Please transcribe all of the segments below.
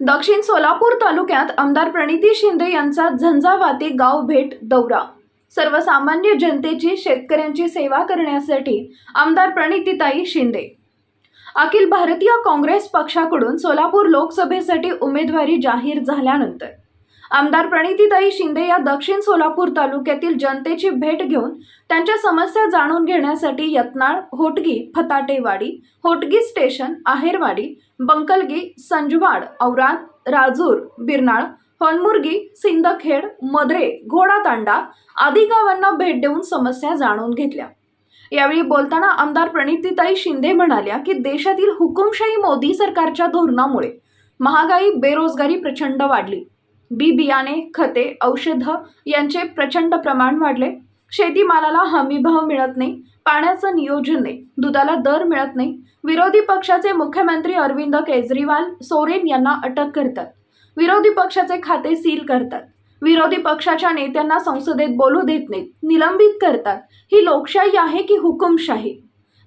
दक्षिण सोलापूर तालुक्यात आमदार प्रणिती शिंदे यांचा झंझावाती गाव भेट दौरा. सर्वसामान्य जनतेची शेतकऱ्यांची सेवा करण्यासाठी आमदार प्रणितीताई शिंदे. अखिल भारतीय काँग्रेस पक्षाकडून सोलापूर लोकसभेसाठी उमेदवारी जाहीर झाल्यानंतर आमदार प्रणितीताई शिंदे या दक्षिण सोलापूर तालुक्यातील जनतेची भेट घेऊन त्यांच्या समस्या जाणून घेण्यासाठी यत्नाळ होटगी फताटेवाडी होटगी स्टेशन आहेरवाडी बंकलगी संजवाड औराद राजूर बिरनाळ हनमुर्गी सिंदखेड मद्रे घोडातांडा आदी गावांना भेट देऊन समस्या जाणून घेतल्या. यावेळी बोलताना आमदार प्रणितीताई शिंदे म्हणाल्या की देशातील हुकुमशाही मोदी सरकारच्या धोरणामुळे महागाई बेरोजगारी प्रचंड वाढली. बी बियाणे खते औषधं यांचे प्रचंड प्रमाण वाढले. शेतीमालाला हमीभाव मिळत नाही. पाण्याचं नियोजन नाही. दुधाला दर मिळत नाही. विरोधी पक्षाचे मुख्यमंत्री अरविंद केजरीवाल सोरेन यांना अटक करतात. विरोधी पक्षाचे खाते सील करतात. विरोधी पक्षाच्या नेत्यांना संसदेत बोलू देत नाहीत. निलंबित करतात. ही लोकशाही आहे की हुकुमशाही?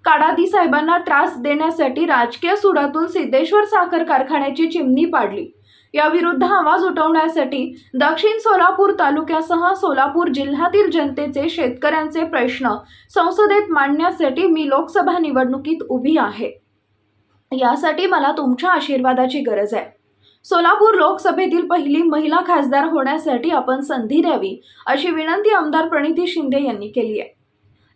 काडादी साहेबांना त्रास देण्यासाठी राजकीय सुडातून सिद्धेश्वर साखर कारखान्याची चिमणी पाडली. याविरुद्ध आवाज उठवण्यासाठी दक्षिण सोलापूर तालुक्यासह सोलापूर जिल्ह्यातील जनतेचे शेतकऱ्यांचे प्रश्न. संसदेत मांडण्यासाठी मी लोकसभा निवडणुकीत उभी आहे. यासाठी मला तुमच्या आशीर्वादाची गरज आहे. सोलापूर लोकसभेतील पहिली महिला खासदार होण्यासाठी आपण संधी द्यावी अशी विनंती आमदार प्रणिती शिंदे यांनी केली आहे.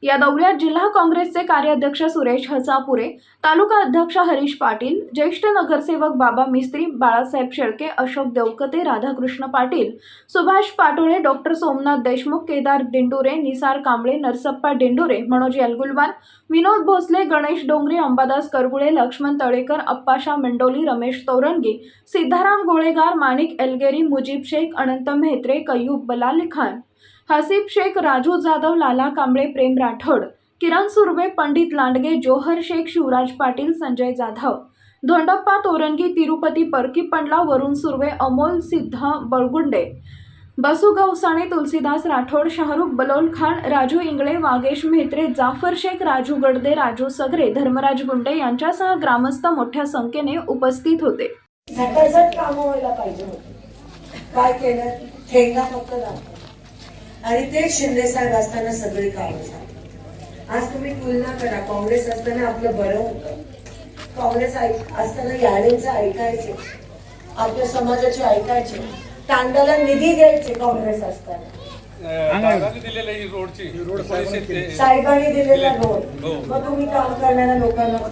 या दौऱ्यात जिल्हा काँग्रेसचे कार्याध्यक्ष सुरेश हसापुरे तालुका अध्यक्ष हरीश पाटील ज्येष्ठ नगरसेवक बाबा मिस्त्री बाळासाहेब शेळके अशोक देवकते राधाकृष्ण पाटील सुभाष पाटोळे डॉक्टर सोमनाथ देशमुख केदार डिंडुरे निसार कांबळे नरसप्पा डिंडुरे मनोज यलगुलवार विनोद भोसले गणेश डोंगरे अंबादास करगुळे लक्ष्मण तळेकर अप्पाशा मंडोली रमेश तोरणगी सिद्धाराम गोळेगार माणिक एलगेरी मुजीब शेख अनंत म्हेत्रे कयूब बलाल खान हसीब शेख राजू जाधव लाला कांबळे प्रेम राठोड किरण सुर्वे पंडित लांडगे जोहर शेख शिवराज पाटील संजय जाधव. धोंडप्पा तोरणगी तिरुपती परकी पंडला वरुण सुर्वे अमोल सिद्ध बळगुंडे. बसू गवसाणे तुलसीदास राठोड शाहरुख बलोल खान राजू इंगळे वागेश म्हेत्रे जाफर शेख राजू गडदे राजू सगरे धर्मराज गुंडे यांच्यासह ग्रामस्थ मोठ्या संख्येने उपस्थित होते. कामं व्हायला पाहिजे काय केलं? ठेंगा फक्त आणि ते शिंदे साहेब असताना सगळी कामं झाली. आज तुम्ही तुलना करा काँग्रेस असताना आपलं बरं होतं. काँग्रेस असताना याडेंचं ऐकायचे आपल्या समाजाचे ऐकायचे तांडाला निधी द्यायचे काँग्रेस असताना. दादाने दिलेलं ही रोडची रोड पैसे ते साहेबांनी दिलेला रोड. हो. मग तुम्ही काम करणाऱ्या लोकांना पण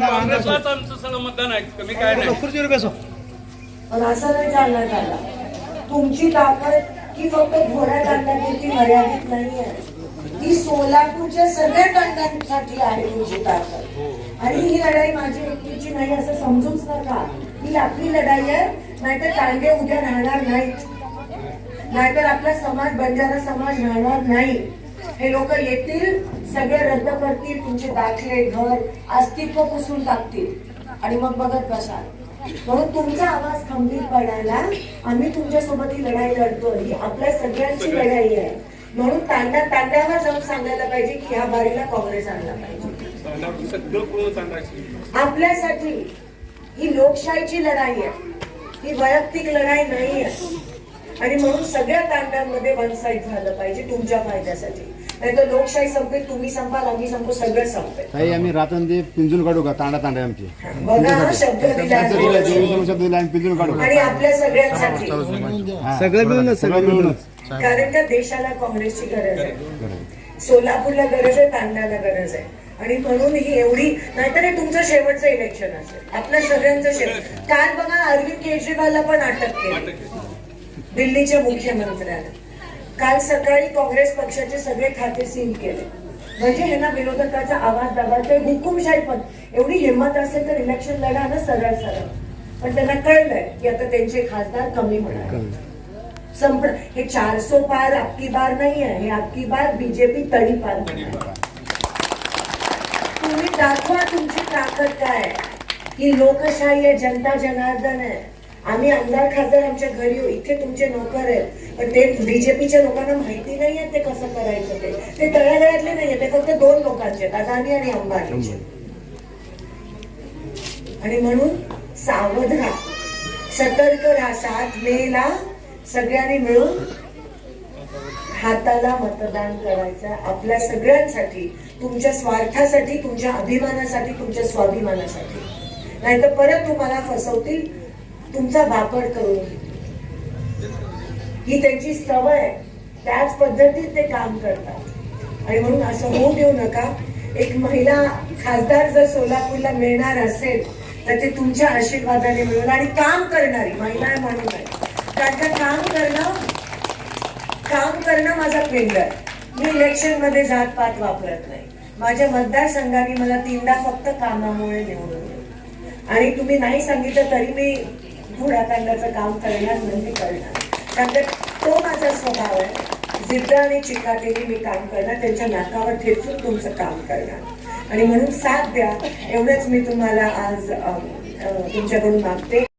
काँग्रेसलाच आमचं सगळं मतदान आहे. कमी काय नाही. पण असं नाही चालणार त्याला. तुमची ताकद ही फक्त घोड्या तांड्यापुरती मर्यादित नाही आहे. ती सोलापूरच्या सगळ्या तांड्यांसाठी आहे तुमची ताकद. आणि ही लढाई माझी एकटीची नाही असं समजूच नका. ही आपली लढाई आहे नाहीतर तांडे उद्या राहणार नाहीत. नाहीतर आपला समाज बंजारा समाज राहणार नाही. हे लोक येतील सगळे रद्द करतील तुमचे दाखले घर अस्तित्व पुसून टाकतील. आणि मग बघत बसाल. म्हणून तुमचा आवाज खंबीर पडायला आम्ही तुमच्यासोबत ही लढाई लढतोय. ही आपल्या सगळ्यांची लढाई आहे. म्हणून तांड्या तांड्यावर जाऊन सांगायला पाहिजे की ह्या बारीला काँग्रेस आणला पाहिजे. आपल्यासाठी ही लोकशाहीची लढाई आहे. ही वैयक्तिक लढाई नाही आहे आणि म्हणून सगळ्या तांड्यांमध्ये वन साईड झालं पाहिजे तुमच्या फायद्यासाठी. नाही तर लोकशाही संपेल तुम्ही संपाल आम्ही संपू सगळं संपेल. ताई आम्ही रात्रंदी पिंजून काढू का? तांडा तांडा आमची. बघा हा शब्द दिला आम्ही पिंजून काढू. आणि आपल्या सगळ्यांसाठी. हा. सगळं मिळूनच, सगळं मिळूनच. कारण त्या देशाला काँग्रेसची गरज आहे. सोलापूरला गरज आहे तांड्याला गरज आहे. आणि म्हणून ही एवढी नाहीतर हे तुमचं शेवटचं इलेक्शन असेल. आपल्या सगळ्यांचं शेवट. काल बघा अरविंद केजरीवालला पण अटक केली. दिल्लीच्या मुख्यमंत्र्याला काल सकाळी काँग्रेस पक्षाचे सगळे खाते सील केले. म्हणजे ह्यांना विरोधकाचा आवाज दाबायचा हुकुमशाही पण. एवढी हिंमत असेल तर इलेक्शन लढा ना सरळ सरळ. पण त्यांना कळलंय की आता त्यांचे खासदार कमी होणार संप हे चारसो पार आपकी बार नाही आहे. हे आपकी बार बीजेपी तडी पार. तुम्ही दाखवा तुमची ताकद काय आहे. ही लोकशाही आहे जनता जनार्दन आहे. आम्ही आमदार खासदार आमच्या घरी येऊ. इथे तुमचे नोकर आहेत. पण ते बीजेपीच्या लोकांना माहिती नाही आहे ते कसं करायचं ते. ते तळागाळातले नाही ते फक्त दोन लोकांचे आहेत. अदानी आणि अंबानीचे आणि म्हणून सावध राहा. सतर्क राहा. सात मेला सगळ्यांनी मिळून हाताला मतदान करायचं आपल्या सगळ्यांसाठी. तुमच्या स्वार्थासाठी तुमच्या अभिमानासाठी तुमच्या स्वाभिमानासाठी. नाहीतर परत तुम्हाला फसवतील. तुमचा वापर करून ही त्यांची सवय आहे. त्याच पद्धतीत ते काम करतात. आणि म्हणून असं होऊ देऊ नका. एक महिला खासदार जर सोलापूरला मिळणार असेल तर ते तुमच्या आशीर्वादाने मिळून आणि काम करणारी महिला म्हणून कारण का काम करणं काम करणं माझा पेंड आहे. मी इलेक्शनमध्ये जात पात वापरत नाही. माझ्या मतदारसंघाने मला तीनदा फक्त कामामुळे निवडून आणि तुम्ही नाही सांगितलं तरी मी पुढाकांडाचं काम करणार म्हणजे करणार. कारण तो माझा स्वभाव आहे. जिद्द आणि चिकाटीने मी काम करणार. त्यांच्या नाकावर ठेचून तुमचं काम करणार. आणि म्हणून साथ द्या. एवढंच मी तुम्हाला आज तुमच्याकडून मागते.